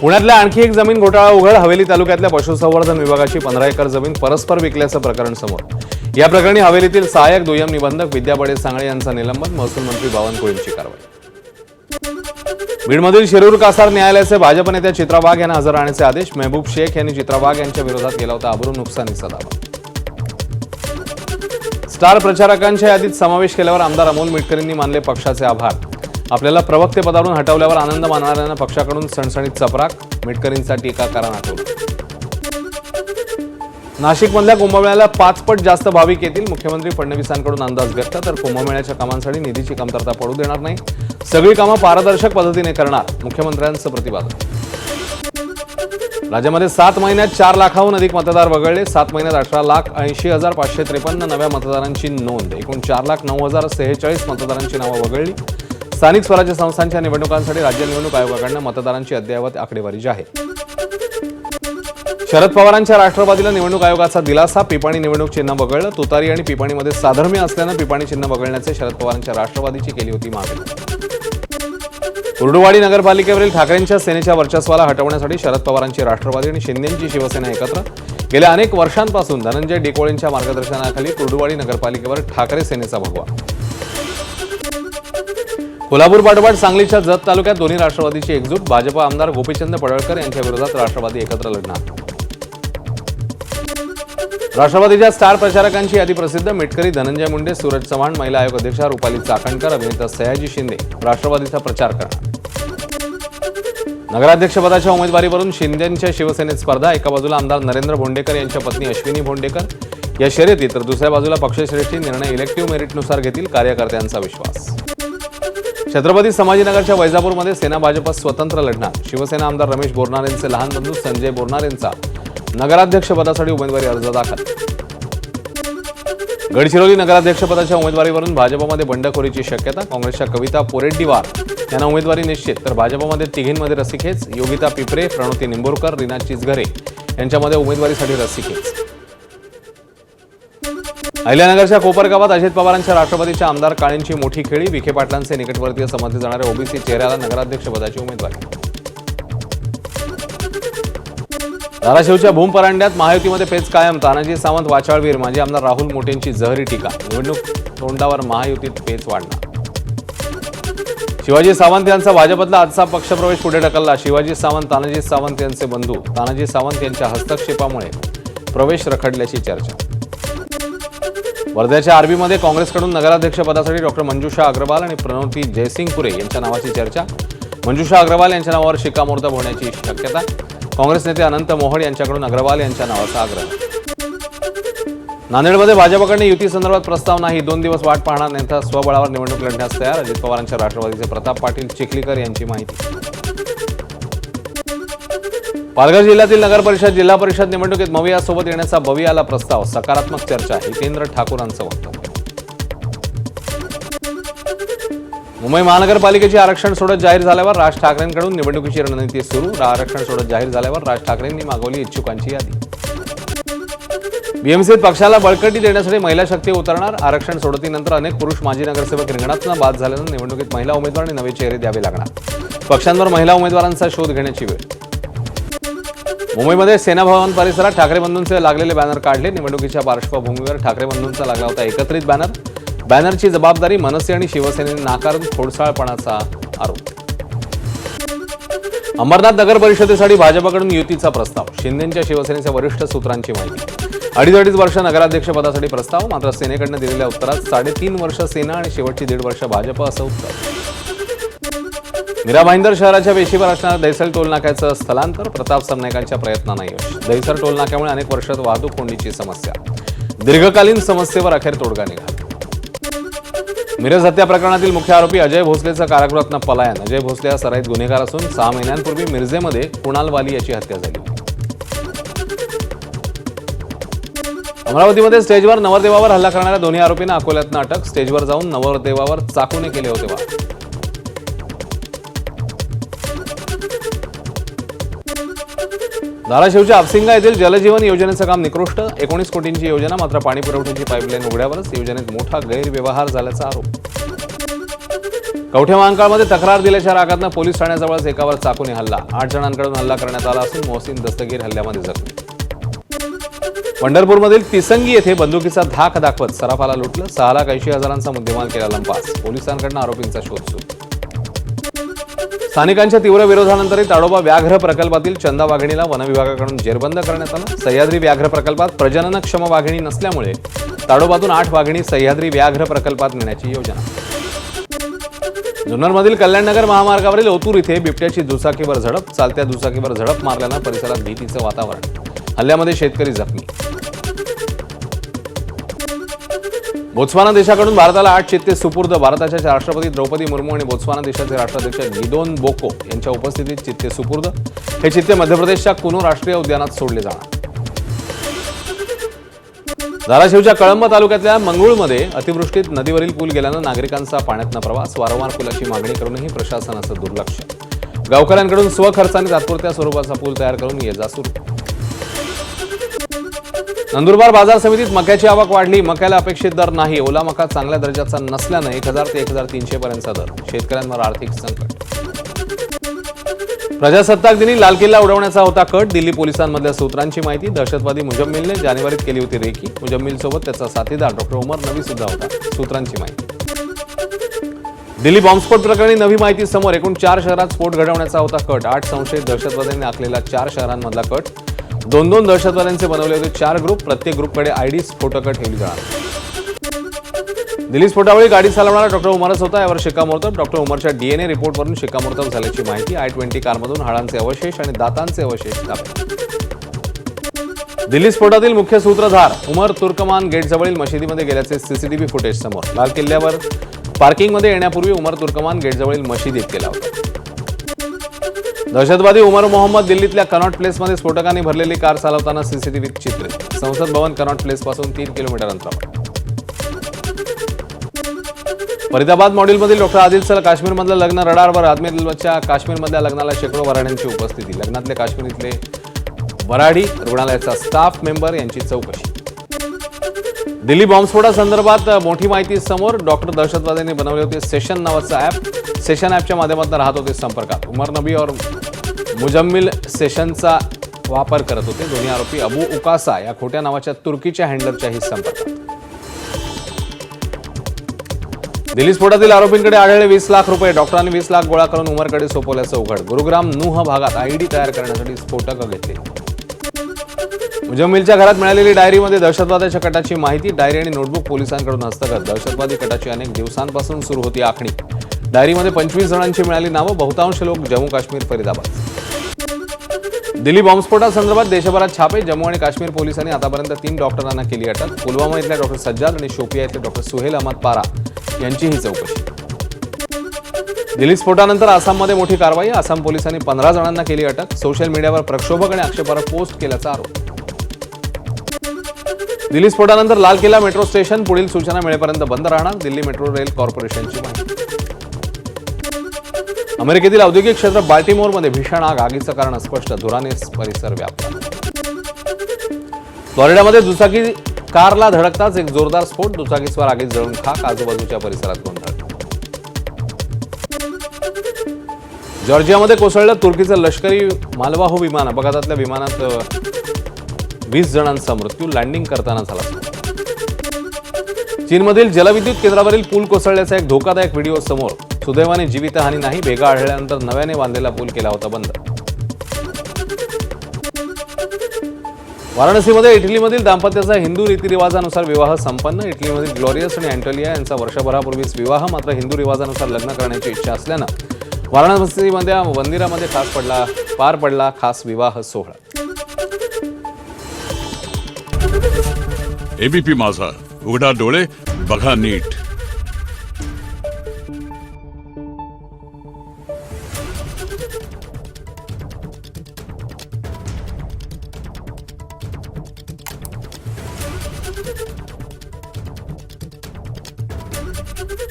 पुण्यातल्या आणखी एक जमीन घोटाळा उघड हवेली तालुक्यातल्या पशुसंवर्धन विभागाची पंधरा एकर जमीन परस्पर विकल्याचं प्रकरण समोर. या प्रकरणी हवेलीतील सहाय्यक दुय्यम निबंधक विद्यापडे सांगळे यांचं निलंबन महसूल मंत्री बावनकुळेंची कारवाई. बीडमधील शिरूर कासार न्यायालयाचे भाजप नेत्या चित्रा वाघ यांना हजर राहण्याचे आदेश मेहबूब शेख यांनी चित्रा वाघ यांच्या विरोधात केला होता अब्रू नुकसानीचा दावा. स्टार प्रचारकांच्या यादीत समावेश केल्यावर आमदार अमोल मिटकरींनी मानले पक्षाचे आभार. आपल्याला प्रवक्तेपदावरून हटवल्यावर आनंद मानणाऱ्यांना पक्षाकडून सणसणीत चपराक मिटकरींचा टीकाकारण आठवलं नाशिकमधल्या कुंभमेळ्याला पाचपट जास्त भाविक येतील. मुख्यमंत्री फडणवीसांकडून अंदाज व्यक्त तर कुंभमेळ्याच्या कामांसाठी निधीची कमतरता पडू देणार नाही. सगळी कामं पारदर्शक पद्धतीने करणार मुख्यमंत्र्यांचं प्रतिपादन. राज्यामध्ये सात महिन्यात चार लाखाहून अधिक मतदार वगळले. सात महिन्यात अठरा लाख ऐंशी हजार पाचशे त्रेपन्न नव्या मतदारांची नोंद. एकूण चार लाख नऊ हजार सेहेचाळीस मतदारांची नावं वगळली. स्थानिक स्वराज्य संस्थांच्या निवडणुकांसाठी राज्य निवडणूक आयोगाकडनं मतदारांची अद्ययावत आकडेवारी जाहीर शरद पवारांच्या राष्ट्रवादीला निवडणूक आयोगाचा दिलासा पिपाणी निवडणूक चिन्ह वगळलं तुतारी आणि पिपाणीमध्ये साधर्म्य असल्यानं पिपाणी चिन्ह वगळण्याचे शरद पवारांच्या राष्ट्रवादीची केली होती मागणी. उर्डुवाडी नगरपालिकेवरील ठाकरेंच्या सेनेच्या वर्चस्वाला हटवण्यासाठी शरद पवारांची राष्ट्रवादी आणि शिंदेची शिवसेना एकत्र. गेल्या अनेक वर्षांपासून धनंजय डिकोळेंच्या मार्गदर्शनाखाली कुर्डुवाडी नगरपालिकेवर ठाकरे सेनेचा भगवा. कोल्हापूर पाठोपाठ सांगलीच्या जत तालुक्यात दोन्ही राष्ट्रवादीची एकजूट भाजपा आमदार गोपीचंद पडळकर यांच्या विरोधात राष्ट्रवादी एकत्र लढणार. राष्ट्रवादीच्या स्टार प्रचारकांची यादी प्रसिद्ध मिटकरी धनंजय मुंडे सूरज चव्हाण महिला आयोग अध्यक्षा रुपाली चाकणकर अभिनेता सयाजी शिंदे राष्ट्रवादीचा प्रचार करणार. नगराध्यक्षपदाच्या उमेदवारीवरून शिंदेच्या शिवसेनेत स्पर्धा एका बाजूला आमदार नरेंद्र भोंडेकर यांच्या पत्नी अश्विनी भोंडेकर. या शर्यतीत तर दुसऱ्या बाजूला पक्षश्रेष्ठी निर्णय इलेक्टिव्ह मेरिटनुसार घेतील कार्यकर्त्यांचा विश्वास. छत्रपती संभाजीनगरच्या वैजापूरमध्ये सेना भाजप स्वतंत्र लढणार. शिवसेना आमदार रमेश बोरनारेंचे लहान बंधू संजय बोरनारेंचा नगराध्यक्षपदासाठी उमेदवारी अर्ज दाखल. गडचिरोली नगराध्यक्षपदाच्या उमेदवारीवरून भाजपमध्ये बंडखोरीची शक्यता काँग्रेसच्या कविता पोरेड्डीवार यांना उमेदवारी निश्चित. तर भाजपमध्ये तिघींमध्ये रसिकेच योगिता पिपरे प्रणोती निंबोरकर रीना चिचघरे यांच्यामध्ये उमेदवारीसाठी रसिकेच अहिल्यानगरच्या कोपर गावात अजित पवारांच्या राष्ट्रवादीच्या आमदार काळेंची मोठी खेळी. विखे पाटलांचे निकटवर्तीय समजले जाणारे ओबीसी चेहऱ्याला नगराध्यक्षपदाची उमेदवारी. धाराशिवच्या भूमपरांड्यात महायुतीमध्ये पेच कायम. तानाजी सावंत वाचाळवीर माजी आमदार राहुल मोटेंची जहरी टीका. निवडणूक तोंडावर महायुतीत पेच वाढणार शिवाजी सावंत यांचा भाजपतला आजचा पक्षप्रवेश पुढे ढकलला. शिवाजी सावंत तानाजी सावंत यांचे बंधू. तानाजी सावंत यांच्या हस्तक्षेपामुळे प्रवेश रखडल्याची चर्चा. वर्ध्याच्या आर्मीमध्ये काँग्रेसकडून नगराध्यक्षपदासाठी डॉक्टर मंजुषा अग्रवाल आणि प्रणवती जयसिंगपुरे यांच्या नावाची चर्चा. मंजुषा अग्रवाल यांच्या नावावर शिक्कामोर्तब होण्याची शक्यता. काँग्रेस नेते अनंत मोहड यांच्याकडून अग्रवाल यांच्या नावाचा आग्रह. नांदेडमध्ये भाजपकडे युती संदर्भात प्रस्ताव नाही. दोन दिवस वाट पाहणार नेता स्वबळावर निवडणूक लढण्यास तयार. अजित पवारांच्या राष्ट्रवादीचे प्रताप पाटील चिखलीकर यांची माहिती. पालघर जिल्ह्यातील नगर परिषद जिल्हा परिषद निवडणुकीत मवियासोबत येण्याचा भवियाला प्रस्ताव सकारात्मक चर्चा हितेंद्र ठाकूरांचं वक्तव्य. मुंबई महानगरपालिकेची आरक्षण सोडत जाहीर झाल्यावर राज ठाकरेंकडून निवडणुकीची रणनीती सुरू. आरक्षण सोडत जाहीर झाल्यावर राज ठाकरेंनी मागवली इच्छुकांची यादी. बीएमसीत पक्षाला बळकटी देण्यासाठी महिला शक्ती उतरणार. आरक्षण सोडतीनंतर अनेक पुरुष माजी नगरसेवक रिंगणातून बाद झाल्यानं निवडणुकीत महिला उमेदवार आणि नवे चेहरे द्यावे लागणार. पक्षांवर महिला उमेदवारांचा शोध घेण्याची वेळ मुंबईमध्ये सेना भवन परिसरात ठाकरे बंधूंचे लागलेले बॅनर काढले. निवडणुकीच्या पार्श्वभूमीवर ठाकरे बंधूंचा लागला होता एकत्रित बॅनर. बॅनरची जबाबदारी मनसे आणि शिवसेनेने नाकारून खोडसाळपणाचा आरोप. अंबरनाथ नगर परिषदेसाठी भाजपकडून युतीचा प्रस्ताव. शिंदेच्या शिवसेनेच्या वरिष्ठ सूत्रांची माहिती. अडीच अडीच वर्ष नगराध्यक्षपदासाठी प्रस्ताव मात्र सेनेकडनं दिलेल्या उत्तरात साडेतीन वर्ष सेना आणि शेवटची दीड वर्ष भाजप असं उत्तर. मीरा भाईंदर शहराच्या वेशीवर असणाऱ्या दहिसर टोलनाक्याचं स्थलांतर प्रताप सरनाईकांच्या प्रयत्नांना यश. दहिसर टोलनाक्यामुळे अनेक वर्षात वाहतूक कोंडीची समस्या. दीर्घकालीन समस्येवर अखेर तोडगा निघाला. मिरज हत्या प्रकरणातील मुख्य आरोपी अजय भोसलेचं कारागृहातनं पलायन. अजय भोसले हा सराईत गुन्हेगार असून सहा महिन्यांपूर्वी मिरजेमध्ये कुणाल वाली याची हत्या झाली. अमरावतीमध्ये स्टेजवर नवरदेवावर हल्ला करणाऱ्या दोन्ही आरोपींना अकोल्यातनं अटक स्टेजवर जाऊन नवरदेवावर चाकूने केले होते धाराशिवच्या आपसिंगा येथील जलजीवन योजनेचं काम निकृष्ट. एकोणीस कोटींची योजना मात्र पाणी पुरवठ्याची पाईपलाईन उघड्यावरच योजनेत मोठा गैरव्यवहार झाल्याचा आरोप. कवठे महांकाळमध्ये तक्रार दिल्याच्या रागातनं पोलीस ठाण्याजवळच एकावर चाकूने हल्ला. आठ जणांकडून हल्ला करण्यात आला असून मोहसिन दस्तगीर हल्ल्यामध्ये जखमी. पंढरपूरमधील तिसंगी येथे बंदुकीचा धाक दाखवत सराफाला लुटलं. सहा लाख ऐंशी हजारांचा मुद्देमाल केला लंपास. पोलिसांकडनं आरोपींचा शोध सुरू. स्थानिकांच्या तीव्र विरोधानंतरही ताडोबा व्याघ्र प्रकल्पातील चंदा वाघिणीला वनविभागाकडून जेरबंद करण्यात आलं. सह्याद्री व्याघ्र प्रकल्पात प्रजननक्षम वाघिणी नसल्यामुळे ताडोबातून आठ वाघिणी सह्याद्री व्याघ्र प्रकल्पात नेण्याची योजना. जुन्नरमधील कल्याणनगर महामार्गावरील ओतूर इथे बिबट्याची दुचाकीवर झडप चालत्या दुचाकीवर झडप मारल्यानं परिसरात भीतीचं वातावरण. हल्ल्यामध्ये शेतकरी जखमी. बोत्स्वाना देशाकडून भारताला आठ चित्ते सुपूर्द भारताच्या राष्ट्रपती द्रौपदी मुर्मू आणि बोत्स्वाना देशाचे राष्ट्राध्यक्ष गिदोन बोको यांच्या उपस्थितीत चित्ते सुपूर्द. हे चित्ते मध्य प्रदेशच्या कुनो राष्ट्रीय उद्यानात सोडले जाणार. धाराशिवच्या कळंब तालुक्यातल्या मंगळूरमध्ये अतिवृष्टीत नदीवरील पूल गेल्यानं नागरिकांचा पाण्यातनं प्रवास वारंवार पुलाची मागणी करूनही प्रशासनाचं दुर्लक्ष. गावकऱ्यांकडून स्वखर्चाने तात्पुरत्या स्वरूपाचा पूल तयार करून ये जा सुरू. नंदुरबार बाजार समितीत मक्याची आवक वाढली. मक्याला अपेक्षित दर नाही. ओला मका चांगल्या दर्जाचा नसल्यानं एक हजार ते एक हजार तीनशे पर्यंतचा दर. शेतकऱ्यांवर आर्थिक संकट. प्रजासत्ताक दिनी लाल किल्ला उडवण्याचा होता कट. दिल्ली पोलिसांमधल्या सूत्रांची माहिती. दहशतवादी मुजम्मिलने जानेवारीत केली होती रेकी. मुजम्मिल सोबत त्याचा साथीदार डॉक्टर उमर नवी सुद्धा होता सूत्रांची माहिती. दिल्ली बॉम्बस्फोट प्रकरणी नवी माहिती समोर. एकूण चार शहरात स्फोट घडवण्याचा होता कट. आठ संशयित दहशतवाद्यांनी आखलेला चार शहरांमधला कट. दोन दोन दहशतवाद्यांचे बनवले होते चार ग्रुप प्रत्येक ग्रुपकडे आयडी स्फोटकं ठेवली जाणार. दिल्ली स्फोटावेळी गाडी चालवणारा डॉक्टर उमरच होता. यावर शिक्कामोर्तब. डॉक्टर उमरच्या डीएनए रिपोर्टवरून शिक्कामोर्तब झाल्याची माहिती आय ट्वेंटी कारमधून हाडांचे अवशेष आणि दातांचे अवशेष दिल्ली स्फोटातील मुख्य सूत्रधार उमर तुर्कमान गेटजवळील मशिदीमध्ये गेल्याचे सीसीटीव्ही फुटेज समोर. लाल किल्ल्यावर पार्किंगमध्ये येण्यापूर्वी उमर तुर्कमान गेटजवळील मशिदीत केला होता. दहशतवादी उमर मोहम्मद दिल्लीतल्या कनॉट प्लेसमध्ये स्फोटकांनी भरलेली कार चालवताना सीसीटीव्हीत चित्रित संसद भवन कनॉट प्लेस पासून तीन किलोमीटर अंतरावर फरीदाबाद मॉडेलमधील डॉक्टर आदिल सर काश्मीरमधलं लग्न रडारवर. आदमीच्या काश्मीरमधल्या लग्नाला शेकडो वराड्यांची उपस्थिती. लग्नातले काश्मीरीतले वराडी रुग्णालयाचा स्टाफ मेंबर यांची चौकशी. दिल्ली बॉम्बस्फोटासंदर्भात मोठी माहिती समोर. डॉक्टर दहशतवाद्यांनी बनवले होते सेशन नावाचं ॲप. सेशन ॲपच्या माध्यमातून राहत होते संपर्कात. उमर नबी और मुजम्मिल सेशनचा वापर करत होते. दोन्ही आरोपी अबू उकासा या खोट्या नावाच्या तुर्कीच्या हँडलरच्याही संपर्कात. दिल्ली स्फोटातील आरोपींकडे आढळले वीस लाख रुपये. डॉक्टरांनी वीस लाख गोळा करून उमरकडे सोपवल्याचं उघड. गुरुग्राम नुह भागात आयडी तयार करण्यासाठी स्फोटकं घेतली. मुजम्मिलच्या घरात मिळालेली डायरीमध्ये दहशतवादाच्या कटाची माहिती डायरी आणि नोटबुक पोलिसांकडून हस्तगत. दहशतवादी कटाची अनेक दिवसांपासून सुरू होती आखणी. डायरीमध्ये पंचवीस जणांची मिळाली नावं बहुतांश लोक जम्मू काश्मीर फरीदाबाद. दिल्ली बॉम्बस्फोटासंदर्भात देशभरात छापे. जम्मू आणि काश्मीर पोलिसांनी आतापर्यंत तीन डॉक्टरांना केली अटक. पुलवामा इथल्या डॉक्टर सज्जाद आणि शोपिया इथले डॉक्टर सुहेल अहमद पारा यांचीही चौकशी. दिल्ली स्फोटानंतर आसाममध्ये मोठी कारवाई. आसाम पोलिसांनी पंधरा जणांना केली अटक. सोशल मीडियावर प्रक्षोभक आणि आक्षेपार्ह पोस्ट केल्याचा आरोप. दिल्ली स्फोटानंतर लाल किल्ला मेट्रो स्टेशन पुढील सूचना मिळेपर्यंत बंद राहणार. दिल्ली मेट्रो रेल कॉर्पोरेशनची माहिती. अमेरिकेतील औद्योगिक क्षेत्र बाल्टिमोरमध्ये भीषण आग. आगीचं कारण अस्पष्ट. धुराने परिसर व्यापला फ्लॉरिडामध्ये दुचाकी कारला धडकताच एक जोरदार स्फोट. दुचाकीस्वार आगीत जळून खाक. आजूबाजूच्या परिसरात गोंधळ. जॉर्जियामध्ये कोसळलं तुर्कीचं लष्करी मालवाहू विमान. अपघातातल्या विमानात वीस जणांचा मृत्यू. लँडिंग करताना झाला चीनमधील जलविद्युत केंद्रावरील पूल कोसळल्याचा एक धोकादायक व्हिडिओ समोर सुदैवाने जीवितहानी नाही. भेगा आढळल्यानंतर नव्याने बांधलेला पूल केला होता बंद. वाराणसीमध्ये इटलीमधील दाम्पत्याचा हिंदू रीतिरिवाजानुसार विवाह संपन्न. इटलीमधील ग्लोरियस आणि अँटोलिया यांचा वर्षभरापूर्वीच विवाह मात्र हिंदू रिवाजानुसार लग्न करण्याची इच्छा असल्यानं वाराणसीमध्ये मंदिरामध्ये खास पडला पार पडला खास विवाह सोहळा. एबीपी माझा. उघडा डोळे बघा नीट.